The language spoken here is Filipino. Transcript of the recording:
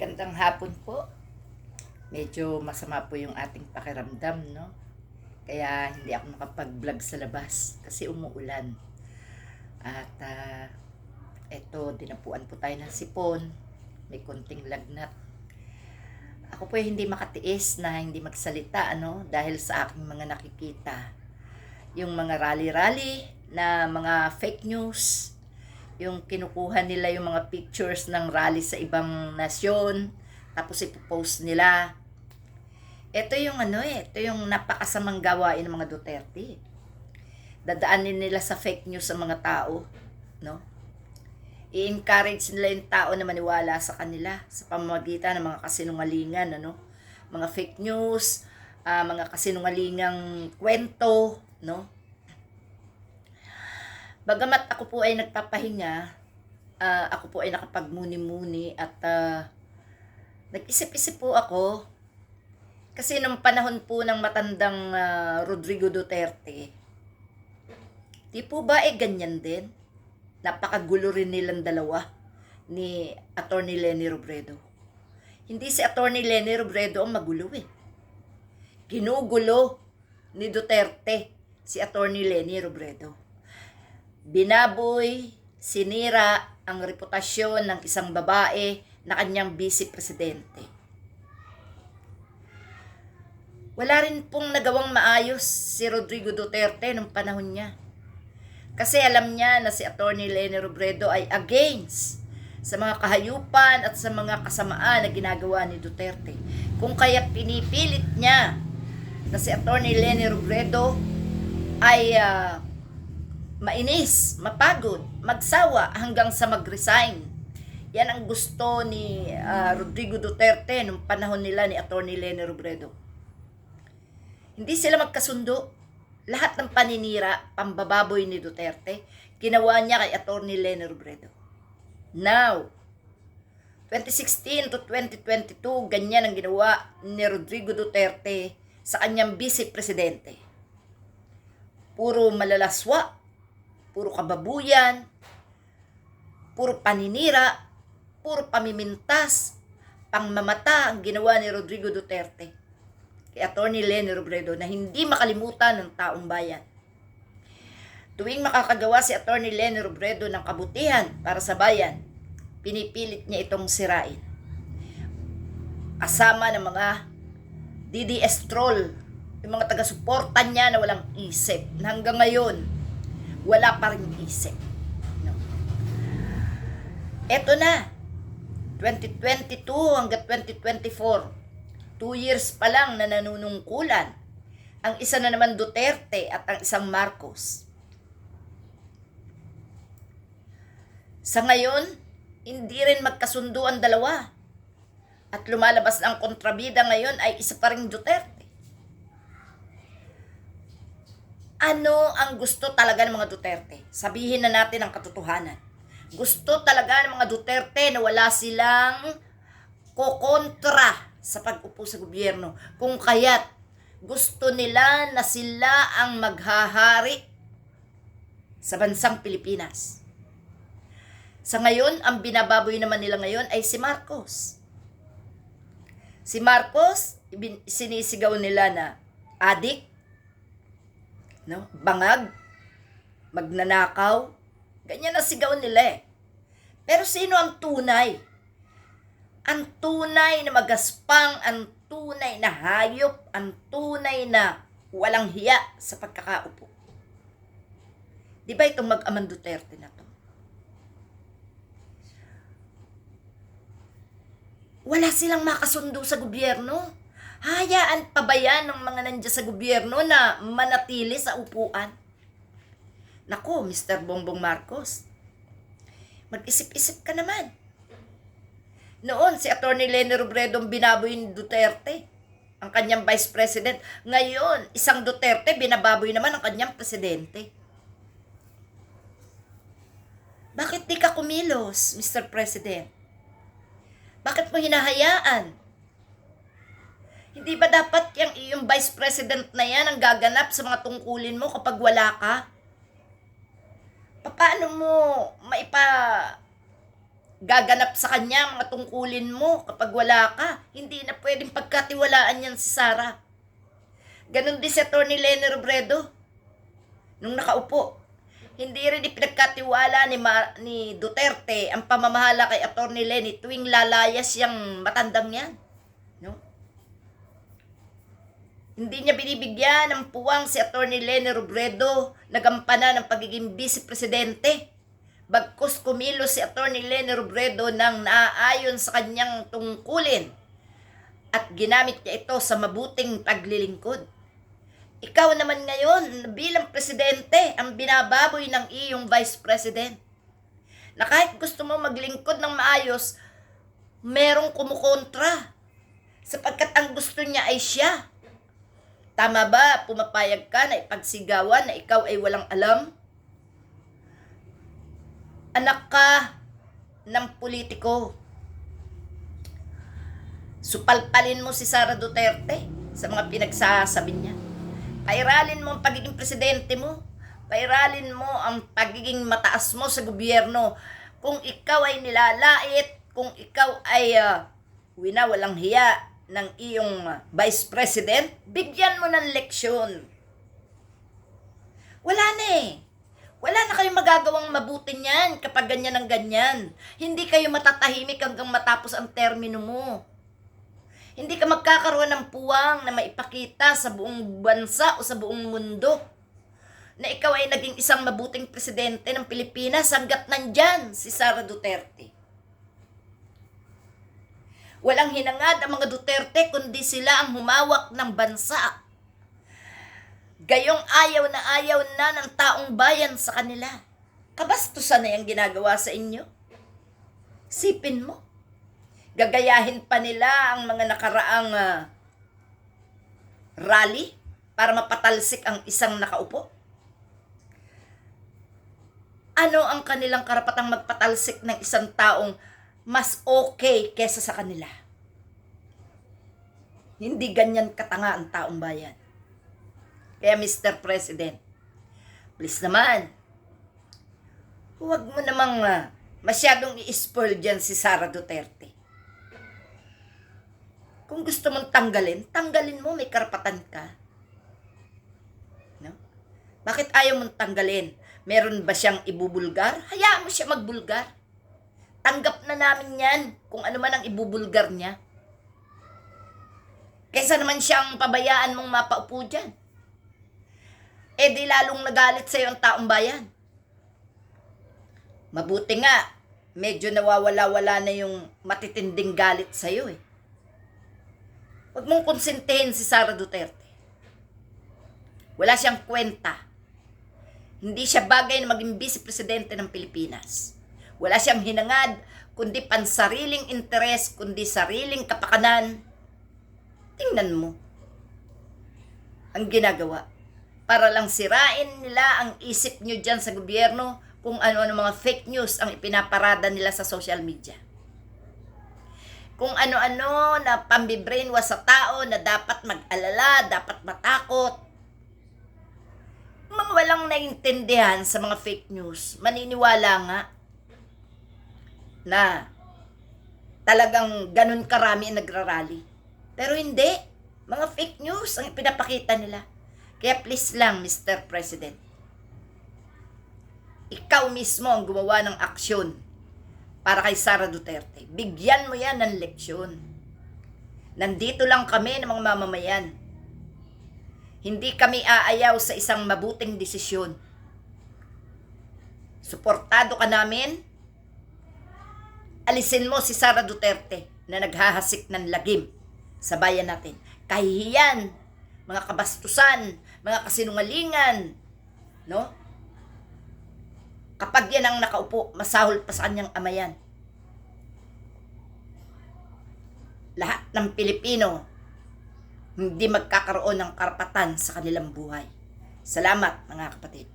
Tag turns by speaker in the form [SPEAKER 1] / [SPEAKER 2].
[SPEAKER 1] Gandang hapon po. Medyo masama po yung ating pakiramdam, no? Kaya hindi ako nakapag-vlog sa labas kasi umuulan. At ah, eto, dinapuan po tayo ng sipon. May konting lagnat. Ako po hindi makatiis na hindi magsalita, ano? Dahil sa aking mga nakikita. Yung mga rally-rally na mga fake news, yung kinukuha nila yung mga pictures ng rally sa ibang nasyon, tapos ipopost nila. Ito yung ano eh, ito yung napakasamang gawain ng mga Duterte. Dadaanin nila sa fake news sa mga tao, no? I-encourage nila yung tao na maniwala sa kanila sa pamamagitan ng mga kasinungalingan, ano? Mga fake news, ah, mga kasinungalingang kwento, no? Bagamat ako po ay nagpapahinga, ah, ako po ay nakapagmuni-muni at ah, nag-isip-isip po ako kasi nung panahon po ng matandang ah, Rodrigo Duterte, di po ba eh ganyan din? Napakagulo rin nilang dalawa ni Attorney Lenny Robredo. Hindi si Attorney Lenny Robredo ang magulo eh. Ginugulo ni Duterte si Attorney Lenny Robredo binaboy, sinira ang reputasyon ng isang babae na kanyang vice presidente. Wala rin pong nagawang maayos si Rodrigo Duterte nung panahon niya. Kasi alam niya na si Attorney Lenny Robredo ay against sa mga kahayupan at sa mga kasamaan na ginagawa ni Duterte. Kung kaya pinipilit niya na si Attorney Lenny Robredo ay ah, mainis, mapagod, magsawa hanggang sa mag-resign. Yan ang gusto ni ah, Rodrigo Duterte nung panahon nila ni Attorney Lenny Robredo. Hindi sila magkasundo. Lahat ng paninira, pambababoy ni Duterte, ginawa niya kay Attorney Lenny Robredo. Now, 2016 to 2022, ganyan ang ginawa ni Rodrigo Duterte sa kanyang vice-presidente. Puro malalaswa, puro kababuyan, puro paninira, puro pamimintas, pangmamata ang ginawa ni Rodrigo Duterte kay Attorney Lenny Robredo na hindi makalimutan ng taong bayan. Tuwing makakagawa si Attorney Lenny Robredo ng kabutihan para sa bayan, pinipilit niya itong sirain. Kasama ng mga DDS troll, yung mga taga-suporta niya na walang isip. Na hanggang ngayon, wala pa rin isip. No. Eto na, 2022 hanggang 2024, two years pa lang na nanunungkulan. Ang isa na naman Duterte at ang isang Marcos. Sa ngayon, hindi rin magkasundo ang dalawa. At lumalabas ang kontrabida ngayon ay isa pa rin Duterte. Ano ang gusto talaga ng mga Duterte? Sabihin na natin ang katotohanan. Gusto talaga ng mga Duterte na wala silang kokontra sa pag-upo sa gobyerno. Kung kaya't gusto nila na sila ang maghahari sa bansang Pilipinas. Sa ngayon, ang binababoy naman nila ngayon ay si Marcos. Si Marcos, sinisigaw nila na adik, no? bangag, magnanakaw, ganyan ang sigaw nila eh. Pero sino ang tunay? ang tunay na magaspang, ang tunay na hayop, ang tunay na walang hiya sa pagkakaupo. Di ba itong mag-amang Duterte na to? Wala silang makasundo sa gobyerno. Hayaan pa ba yan ng mga nandiyan sa gobyerno na manatili sa upuan? Nako, Mr. Bongbong Marcos, mag-isip-isip ka naman. Noon, si Attorney Lenny Robredo binaboy ni Duterte, ang kanyang vice president. Ngayon, isang Duterte, binababoy naman ang kanyang presidente. Bakit di ka kumilos, Mr. President? Bakit mo hinahayaan? Hindi ba dapat yung iyong vice president na yan ang gaganap sa mga tungkulin mo kapag wala ka? Paano mo maipa gaganap sa kanya mga tungkulin mo kapag wala ka. Hindi na pwedeng pagkatiwalaan yan si Sara. Ganon din si Atty. Lenny Robredo. Nung nakaupo. Hindi rin ipinagkatiwala ni, Ma- ni Duterte ang pamamahala kay Atty. Lenny tuwing lalayas yung matandang yan. No? Hindi niya binibigyan ng puwang si Atty. Lenny Robredo na gampanan ng pagiging vice-presidente. Bagkus kumilos si Atty. Lenny Robredo nang naaayon sa kanyang tungkulin at ginamit niya ito sa mabuting paglilingkod. Ikaw naman ngayon bilang presidente ang binababoy ng iyong vice president. Na kahit gusto mo maglingkod ng maayos, merong kumukontra. Sapagkat ang gusto niya ay siya. Tama ba? Pumapayag ka na ipagsigawan na ikaw ay walang alam? Anak ka ng politiko. Supalpalin mo si Sara Duterte sa mga pinagsasabi niya. Pairalin mo ang pagiging presidente mo. Pairalin mo ang pagiging mataas mo sa gobyerno. Kung ikaw ay nilalait, kung ikaw ay uh, wina walang hiya ng iyong vice president, bigyan mo ng leksyon. Wala na eh. Wala na kayong magagawang mabuti niyan kapag ganyan ang ganyan. Hindi kayo matatahimik hanggang matapos ang termino mo. Hindi ka magkakaroon ng puwang na maipakita sa buong bansa o sa buong mundo na ikaw ay naging isang mabuting presidente ng Pilipinas hanggat nandyan si Sara Duterte. Walang hinangad ang mga Duterte kundi sila ang humawak ng bansa. Gayong ayaw na ayaw na ng taong bayan sa kanila. Kabastusan na yung ginagawa sa inyo. Sipin mo. Gagayahin pa nila ang mga nakaraang ah, rally para mapatalsik ang isang nakaupo. Ano ang kanilang karapatang magpatalsik ng isang taong mas okay kesa sa kanila? Hindi ganyan katanga ang taong bayan. Kaya Mr. President, please naman, huwag mo namang ah, masyadong i-spoil dyan si Sara Duterte. Kung gusto mong tanggalin, tanggalin mo, may karapatan ka. No? Bakit ayaw mong tanggalin? Meron ba siyang ibubulgar? Hayaan mo siya magbulgar. Tanggap na namin yan kung ano man ang ibubulgar niya. Kesa naman siyang pabayaan mong mapaupo dyan. Eh di lalong nagalit sa'yo ang taong bayan. Mabuti nga, medyo nawawala-wala na yung matitinding galit sa'yo eh. Huwag mong konsintihin si Sara Duterte. Wala siyang kwenta. Hindi siya bagay na maging vice-presidente ng Pilipinas. Wala siyang hinangad, kundi pansariling interes, kundi sariling kapakanan. Tingnan mo. Ang ginagawa. Para lang sirain nila ang isip nyo dyan sa gobyerno kung ano-ano mga fake news ang ipinaparada nila sa social media kung ano-ano na pambibrainwash sa tao na dapat mag-alala, dapat matakot. Mga walang naintindihan sa mga fake news, maniniwala nga na talagang ganun karami ang nagrarally. Pero hindi. Mga fake news ang pinapakita nila. Kaya please lang, Mr. President. Ikaw mismo ang gumawa ng aksyon para kay Sara Duterte. Bigyan mo yan ng leksyon. Nandito lang kami ng mga mamamayan. Hindi kami aayaw sa isang mabuting desisyon. Suportado ka namin. Alisin mo si Sara Duterte na naghahasik ng lagim sa bayan natin. Kahihiyan, mga kabastusan, mga kasinungalingan, no? Kapag yan ang nakaupo, masahol pa sa kanyang amayan. Lahat ng Pilipino hindi magkakaroon ng karapatan sa kanilang buhay. Salamat mga kapatid.